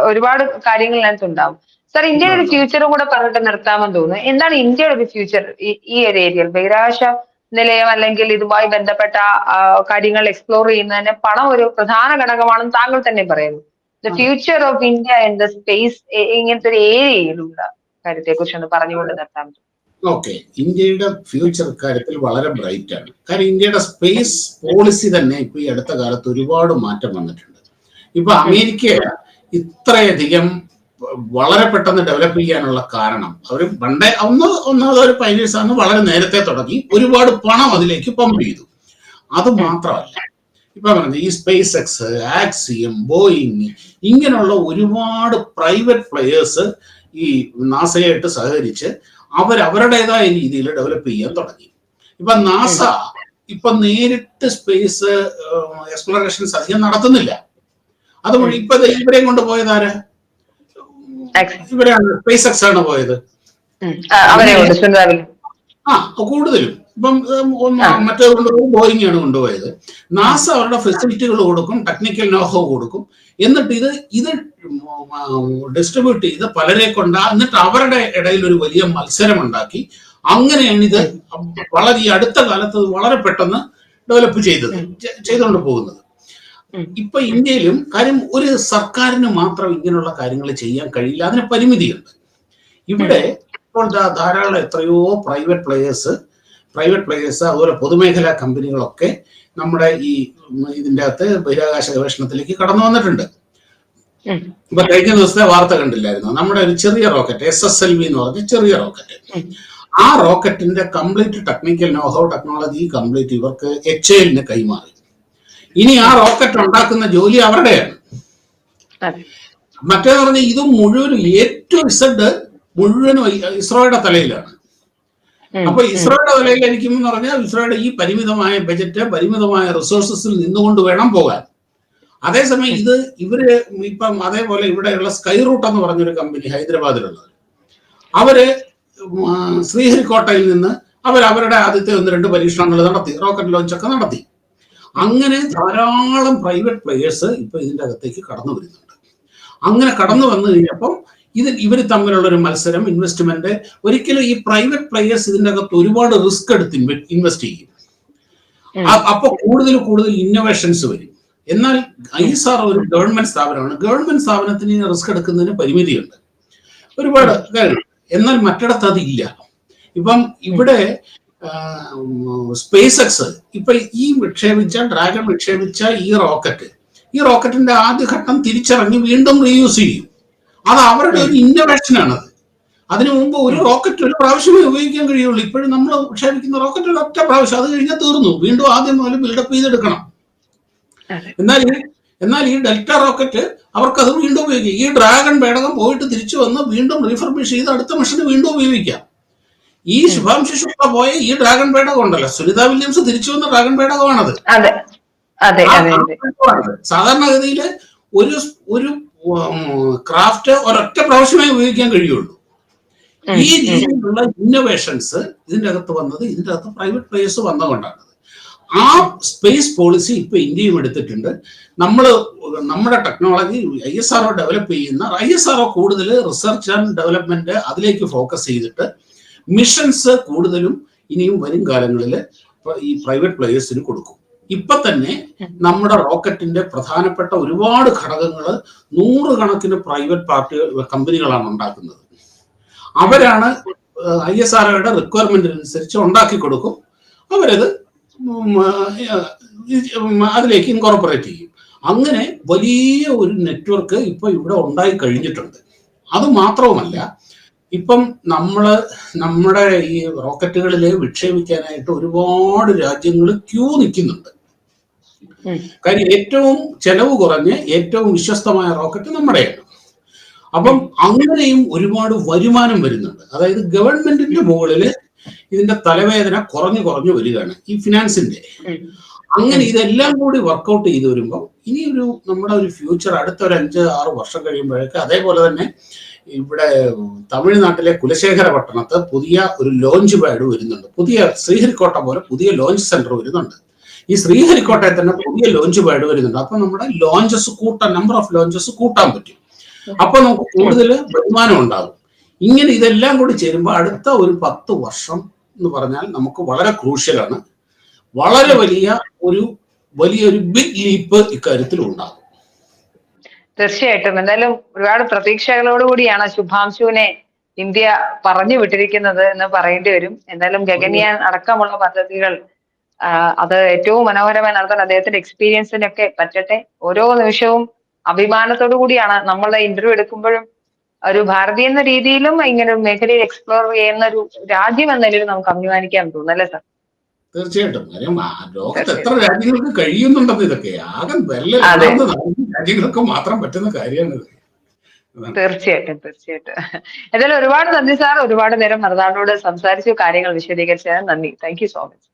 ഒരുപാട് കാര്യങ്ങൾ ഉണ്ടാവും. സാർ ഇന്ത്യയുടെ ഒരു ഫ്യൂച്ചറും കൂടെ പറഞ്ഞിട്ട് നിർത്താമെന്ന് തോന്നുന്നു. എന്താണ് ഇന്ത്യയുടെ ഒരു ഫ്യൂച്ചർ ഈ ഒരു ഏരിയയിൽ ബഹിരാകാശ നിലയം അല്ലെങ്കിൽ ഇതുമായി ബന്ധപ്പെട്ട കാര്യങ്ങൾ എക്സ്പ്ലോർ ചെയ്യുന്നതിന് പണം ഒരു പ്രധാന ഘടകമാണെന്ന് താങ്കൾ തന്നെ പറയുന്നു. The future of India in the space ഇങ്ങനത്തെ ഒരു ഏരിയയിലുള്ള കാര്യത്തെ കുറിച്ച് ഒന്ന് പറഞ്ഞുകൊണ്ട് നിർത്താൻ
ഓക്കെ ഇന്ത്യയുടെ ഫ്യൂച്ചർ കാര്യത്തിൽ വളരെ ബ്രൈറ്റ് ആണ്. കാരണം ഇന്ത്യയുടെ സ്പേസ് പോളിസി തന്നെ ഇപ്പൊ ഈ അടുത്ത കാലത്ത് ഒരുപാട് മാറ്റം വന്നിട്ടുണ്ട്. ഇപ്പൊ അമേരിക്ക ഇത്രയധികം വളരെ പെട്ടെന്ന് ഡെവലപ്പ് ചെയ്യാനുള്ള കാരണം. അവർ പണ്ടേ ഒന്ന് ഒന്നാമത് ഒരു പൈനേഴ്സ് ആണ് വളരെ നേരത്തെ തുടങ്ങി ഒരുപാട് പണം അതിലേക്ക് പമ്പ് ചെയ്തു. അത് മാത്രമല്ല ഇപ്പൊ പറഞ്ഞത് ഈ സ്പേസ് എക്സ് ആക്സിയം ബോയിങ് ഇങ്ങനെയുള്ള ഒരുപാട് പ്രൈവറ്റ് പ്ലെയേഴ്സ് ഈ നാസയായിട്ട് സഹകരിച്ച് അവർ അവരുടേതായ രീതിയിൽ ഡെവലപ്പ് ചെയ്യാൻ തുടങ്ങി. ഇപ്പൊ നാസ ഇപ്പൊ നേരിട്ട് സ്പേസ് എക്സ്പ്ലോറേഷൻസ് അധികം നടത്തുന്നില്ല. അതുവഴി ഇപ്പൊ ഇവരെയും കൊണ്ട് പോയത് ആര്? ഇവരാണ് സ്പേസ് എക്സ് ആണ് പോയത്?
അവരെ കൊണ്ട്
ആ കൂടുതലും. ഇപ്പം മറ്റേ കൊണ്ടുപോകും ബോയിങ് ആണ് കൊണ്ടുപോയത്. നാസ അവരുടെ ഫെസിലിറ്റികൾ കൊടുക്കും ടെക്നിക്കൽ നോഹോ കൊടുക്കും. എന്നിട്ട് ഇത് ഇത് ഡിസ്ട്രിബ്യൂട്ട് ചെയ്ത് പലരെ കൊണ്ട് എന്നിട്ട് അവരുടെ ഇടയിൽ ഒരു വലിയ മത്സരം ഉണ്ടാക്കി. അങ്ങനെയാണ് ഇത് വളരെ ഈ അടുത്ത കാലത്ത് വളരെ പെട്ടെന്ന് ഡെവലപ്പ് ചെയ്തത് ചെയ്തുകൊണ്ട് പോകുന്നത്. ഇപ്പൊ ഇന്ത്യയിലും കാര്യം ഒരു സർക്കാരിന് മാത്രം ഇങ്ങനെയുള്ള കാര്യങ്ങൾ ചെയ്യാൻ കഴിയില്ല. അതിന് പരിമിതിയുണ്ട്. ഇവിടെ ഇപ്പോൾ ധാരാളം എത്രയോ പ്രൈവറ്റ് പ്ലേയേഴ്സ് പ്രൈവറ്റ് പ്ലേയേഴ്സ് അതുപോലെ പൊതുമേഖലാ കമ്പനികളൊക്കെ നമ്മുടെ ഈ ഇതിന്റെ അകത്ത് ബഹിരാകാശ ഗവേഷണത്തിലേക്ക് കടന്നു വന്നിട്ടുണ്ട്. ഇപ്പൊ കഴിഞ്ഞ ദിവസത്തെ വാർത്ത കണ്ടില്ലായിരുന്നു? നമ്മുടെ ഒരു ചെറിയ rocket S S L V എന്ന് പറഞ്ഞ ചെറിയ റോക്കറ്റ് ആ റോക്കറ്റിന്റെ complete technical know how technology complete ഇവർക്ക് എച്ച് എല്ലിന് കൈമാറി. ഇനി ആ റോക്കറ്റ് ഉണ്ടാക്കുന്ന ജോലി അവരുടെയാണ്. മറ്റേ പറഞ്ഞ ഇത് മുഴുവനും ഏറ്റവും ഇസഡ് മുഴുവനും ഇസ്രോയുടെ തലയിലാണ്. അപ്പൊ. ഇസ്രോയുടെ തലയിലായിരിക്കും എന്ന് പറഞ്ഞാൽ ഇസ്രോയുടെ ഈ പരിമിതമായ ബജറ്റ് പരിമിതമായ റിസോഴ്സസിൽ നിന്നുകൊണ്ട് വേണം പോകാൻ. അതേസമയം ഇത് ഇവർ ഇപ്പം അതേപോലെ ഇവിടെയുള്ള സ്കൈ റൂട്ട് എന്ന് പറഞ്ഞൊരു കമ്പനി ഹൈദരാബാദിലുള്ളത്. അവർ ശ്രീഹരിക്കോട്ടയിൽ നിന്ന് അവർ അവരുടെ ആദ്യത്തെ ഒന്ന് രണ്ട് പരീക്ഷണങ്ങൾ നടത്തി റോക്കറ്റ് ലോഞ്ച് ഒക്കെ നടത്തി. അങ്ങനെ ധാരാളം പ്രൈവറ്റ് പ്ലെയേഴ്സ് ഇപ്പൊ ഇതിന്റെ അകത്തേക്ക് കടന്നു വരുന്നുണ്ട്. അങ്ങനെ കടന്നു വന്നു കഴിഞ്ഞപ്പോൾ ഇത് ഇവർ തമ്മിലുള്ള ഒരു മത്സരം ഇൻവെസ്റ്റ്മെന്റ് ഒരിക്കലും ഈ പ്രൈവറ്റ് പ്ലെയേഴ്സ് ഇതിന്റെ അകത്ത് ഒരുപാട് റിസ്ക് എടുത്ത് ഇൻവെസ്റ്റ് ചെയ്യും. അപ്പൊ കൂടുതൽ കൂടുതൽ ഇന്നോവേഷൻസ് വരും. എന്നാൽ ഐ സാർ ഒരു ഗവൺമെന്റ് സ്ഥാപനമാണ്. ഗവൺമെന്റ് സ്ഥാപനത്തിന് റിസ്ക് എടുക്കുന്നതിന് പരിമിതിയുണ്ട്. ഒരുപാട് കാര്യങ്ങൾ. എന്നാൽ മറ്റിടത്ത് അതില്ല ഇപ്പം ഇവിടെ സ്പേസ് എക്സ് ഇപ്പൊ ഈ വിക്ഷേപിച്ച ഡ്രാഗൺ വിക്ഷേപിച്ച ഈ റോക്കറ്റ് ഈ റോക്കറ്റിന്റെ ആദ്യ ഘട്ടം തിരിച്ചറിഞ്ഞ് വീണ്ടും റീയൂസ് ചെയ്യും. അത് അവരുടെ ഒരു ഇന്നോവേഷൻ ആണത് അതിനു മുമ്പ് ഒരു റോക്കറ്റ് ഒരു പ്രാവശ്യമേ ഉപയോഗിക്കാൻ കഴിയുള്ളൂ. ഇപ്പോഴും നമ്മൾ വിക്ഷേപിക്കുന്ന റോക്കറ്റ് ഒരു ഒറ്റ പ്രാവശ്യം അത് കഴിഞ്ഞാൽ തീർന്നു. വീണ്ടും ആദ്യം മുതൽ ബിൽഡപ്പ് ചെയ്തെടുക്കണം. എന്നാൽ എന്നാൽ ഈ ഡെൽറ്റ റോക്കറ്റ് അവർക്ക് അത് വീണ്ടും ഉപയോഗിക്കാം. ഈ ഡ്രാഗൺ പേടകം പോയിട്ട് തിരിച്ചു വന്ന് വീണ്ടും റീഫർബിഷ് ചെയ്ത് അടുത്ത മിഷന് വീണ്ടും ഉപയോഗിക്കാം. ഈ ശുഭം ശുക്ല പോയ ഈ ഡ്രാഗൺ പേടകം ഉണ്ടല്ലോ സുനിത വില്യംസ് തിരിച്ചു വന്ന ഡ്രാഗൺ പേടകമാണത്. സാധാരണഗതിയിൽ ഒരു ഒരു ക്രാഫ്റ്റ് ഒരൊറ്റ പ്രാവശ്യമേ ഉപയോഗിക്കാൻ കഴിയുള്ളൂ. ഈ. രീതിയിലുള്ള ഇന്നോവേഷൻസ് ഇതിന്റെ അകത്ത് വന്നത് ഇതിന്റെ അകത്ത് പ്രൈവറ്റ് പ്ലേയേഴ്സ് വന്നുകൊണ്ടാണ് ആ സ്പേസ് പോളിസി ഇപ്പൊ ഇന്ത്യയും എടുത്തിട്ടുണ്ട്. നമ്മൾ നമ്മുടെ technology I S R O develop ചെയ്യുന്ന ഐ എസ് ആർഒ കൂടുതൽ റിസർച്ച് ആൻഡ് ഡെവലപ്മെന്റ് അതിലേക്ക് ഫോക്കസ് ചെയ്തിട്ട് മിഷൻസ് കൂടുതലും ഇനിയും വരും കാലങ്ങളിൽ ഈ പ്രൈവറ്റ് പ്ലേയേഴ്സിന് കൊടുക്കും. ഇപ്പൊ തന്നെ നമ്മുടെ റോക്കറ്റിന്റെ പ്രധാനപ്പെട്ട ഒരുപാട് ഘടകങ്ങൾ നൂറുകണക്കിന് പ്രൈവറ്റ് പാർട്ടി കമ്പനികളാണ് ഉണ്ടാക്കുന്നത്. അവരാണ് ഐ എസ് ആർ ഒയുടെ റിക്വയർമെന്റിനനുസരിച്ച് ഉണ്ടാക്കി കൊടുക്കും. അവരത് അതിലേക്ക് ഇൻകോർപ്പറേറ്റ് ചെയ്യും. അങ്ങനെ വലിയ ഒരു നെറ്റ്വർക്ക് ഇപ്പൊ ഇവിടെ ഉണ്ടായി കഴിഞ്ഞിട്ടുണ്ട്. അത് മാത്രവുമല്ല ഇപ്പം നമ്മൾ നമ്മുടെ ഈ റോക്കറ്റുകളിൽ വിക്ഷേപിക്കാനായിട്ട് ഒരുപാട് രാജ്യങ്ങൾ ക്യൂ നിൽക്കുന്നുണ്ട്. കാര്യം ഏറ്റവും ചെലവ് കുറഞ്ഞ് ഏറ്റവും വിശ്വസ്തമായ റോക്കറ്റ് നമ്മുടെയാണ്. അപ്പം അങ്ങനെയും ഒരുപാട് വരുമാനം വരുന്നുണ്ട്. അതായത് ഗവൺമെന്റിന്റെ മുകളിൽ ഇതിന്റെ തലവേദന കുറഞ്ഞു കുറഞ്ഞു വരികയാണ് ഈ ഫിനാൻസിന്റെ. അങ്ങനെ ഇതെല്ലാം കൂടി വർക്കൗട്ട് ചെയ്ത് വരുമ്പോൾ ഇനിയൊരു ഒരു നമ്മുടെ ഒരു ഫ്യൂച്ചർ അടുത്ത ഒരു അഞ്ച് ആറ് വർഷം കഴിയുമ്പോഴേക്ക് അതേപോലെ തന്നെ ഇവിടെ തമിഴ്നാട്ടിലെ കുലശേഖര പട്ടണത്ത് പുതിയ ഒരു ലോഞ്ച് പാഡ് വരുന്നുണ്ട്. പുതിയ ശ്രീഹരിക്കോട്ട പോലെ പുതിയ ലോഞ്ച് സെന്റർ വരുന്നുണ്ട്. ഈ ശ്രീഹരിക്കോട്ടയിൽ തന്നെ പുതിയ ലോഞ്ച് പാഡ് വരുന്നുണ്ട്. അപ്പൊ നമ്മുടെ ലോഞ്ചസ് കൂട്ടാൻ നമ്പർ ഓഫ് ലോഞ്ചസ് കൂട്ടാൻ പറ്റും. അപ്പൊ നമുക്ക് കൂടുതൽ വരുമാനം ഉണ്ടാകും. ഇങ്ങനെ ഇതെല്ലാം കൂടി ചേരുമ്പോൾ അടുത്ത ഒരു പത്ത് വർഷം എന്ന് പറഞ്ഞാൽ നമുക്ക് വളരെ ക്രൂഷ്യലാണ്. വളരെ വലിയ ഒരു വലിയൊരു ബിഗ് ലീപ്പ് ഇക്കാര്യത്തിൽ ഉണ്ടാകും.
തീർച്ചയായിട്ടും. എന്തായാലും ഒരുപാട് പ്രതീക്ഷകളോടുകൂടിയാണ് ശുഭാംശുവിനെ ഇന്ത്യ പറഞ്ഞു വിട്ടിരിക്കുന്നത് എന്ന് പറയേണ്ടി വരും. എന്തായാലും ഗഗനിയാൻ അടക്കമുള്ള പദ്ധതികൾ അത് ഏറ്റവും മനോഹരമായി നടത്താൻ അദ്ദേഹത്തിന്റെ എക്സ്പീരിയൻസിനൊക്കെ പറ്റട്ടെ. ഓരോ നിമിഷവും അഭിമാനത്തോടു കൂടിയാണ് നമ്മളെ ഇന്റർവ്യൂ എടുക്കുമ്പോഴും ഒരു ഭാരതീയ എന്ന രീതിയിലും ഇങ്ങനെ ഒരു മേഖലയിൽ എക്സ്പ്ലോർ ചെയ്യുന്ന ഒരു രാജ്യം എന്ന നിലയിൽ നമുക്ക് അഭിമാനിക്കാൻ തോന്നുന്നു അല്ലേ സാർ
തീർച്ചയായിട്ടും. കാര്യം ലോകത്ത് എത്ര രാജ്യങ്ങൾക്ക് കഴിയുന്നുണ്ടെന്ന് ഇതൊക്കെ ആകെ വെല്ല രാജ്യങ്ങൾക്ക് മാത്രം പറ്റുന്ന കാര്യമാണ് ഇത്.
തീർച്ചയായിട്ടും തീർച്ചയായിട്ടും. എന്തായാലും ഒരുപാട് നന്ദി സാർ. ഒരുപാട് നേരം മറുനാടിനോട് സംസാരിച്ചു. കാര്യങ്ങൾ വിശദീകരിച്ചതിന് നന്ദി. Thank you so much.